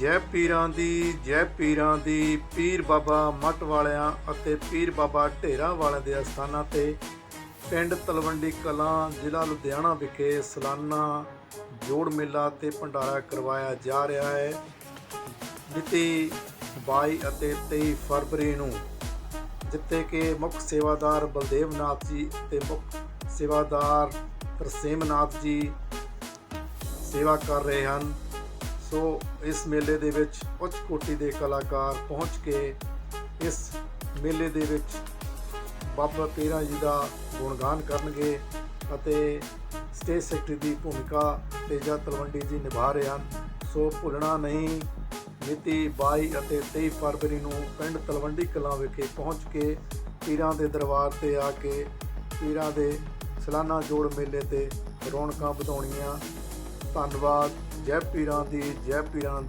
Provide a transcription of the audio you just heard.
ਜੈ ਪੀਰਾਂ ਦੀ, ਜੈ ਪੀਰਾਂ ਦੀ, ਪੀਰ ਬਾਬਾ ਮੱਟ ਵਾਲਿਆਂ ਅਤੇ ਪੀਰ ਬਾਬਾ ਢੇਰਾਂ ਵਾਲਿਆਂ ਦੇ ਅਸਥਾਨਾਂ ਤੇ ਪਿੰਡ ਤਲਵੰਡੀ ਕਲਾਂ, ਜ਼ਿਲ੍ਹਾ ਲੁਧਿਆਣਾ ਵਿਖੇ ਸਾਲਾਨਾ ਜੋੜ ਮੇਲਾ ਤੇ ਭੰਡਾਰਾ ਕਰਵਾਇਆ ਜਾ ਰਿਹਾ ਹੈ। ਮਿਤੀ 22 ਅਤੇ 23 ਫਰਵਰੀ ਨੂੰ ਜਿੱਥੇ ਕਿ ਮੁੱਖ ਸੇਵਾਦਾਰ ਬਲਦੇਵ ਨਾਥ ਜੀ ਤੇ ਮੁੱਖ ਸੇਵਾਦਾਰ ਤਰਸੇਮ ਨਾਥ ਜੀ ਸੇਵਾ ਕਰ ਰਹੇ ਹਨ। ਸੋ ਇਸ ਮੇਲੇ ਦੇ ਵਿੱਚ ਉੱਚ ਕੋਟੀ ਦੇ ਕਲਾਕਾਰ ਪਹੁੰਚ ਕੇ ਇਸ ਮੇਲੇ ਦੇ ਵਿੱਚ ਬਾਬਾ ਪੀਰਾਂ ਜੀ ਦਾ ਗੁਣਗਾਨ ਕਰਨਗੇ ਅਤੇ ਸਟੇਜ ਸੈਕਟਰੀ ਦੀ ਭੂਮਿਕਾ ਤੇਜਾ ਤਲਵੰਡੀ ਜੀ ਨਿਭਾ ਰਹੇ ਹਨ, ਸੋ ਭੁੱਲਣਾ ਨਹੀਂ। ਮਿਤੀ 22 ਅਤੇ 23 ਫਰਵਰੀ ਨੂੰ ਪਿੰਡ ਤਲਵੰਡੀ ਕਲਾਂ ਵਿਖੇ ਪਹੁੰਚ ਕੇ ਪੀਰਾਂ ਦੇ ਦਰਬਾਰ ਤੇ ਆ ਕੇ ਪੀਰਾਂ ਦੇ ਸਲਾਨਾ ਜੋੜ ਮੇਲੇ ਤੇ ਰੌਣਕਾਂ ਵਧਾਉਣੀਆਂ ਧੰਨਵਾਦ ਜੈ ਪੀਰਾਂ ਦੀ ਜੈ ਪੀਰਾਂ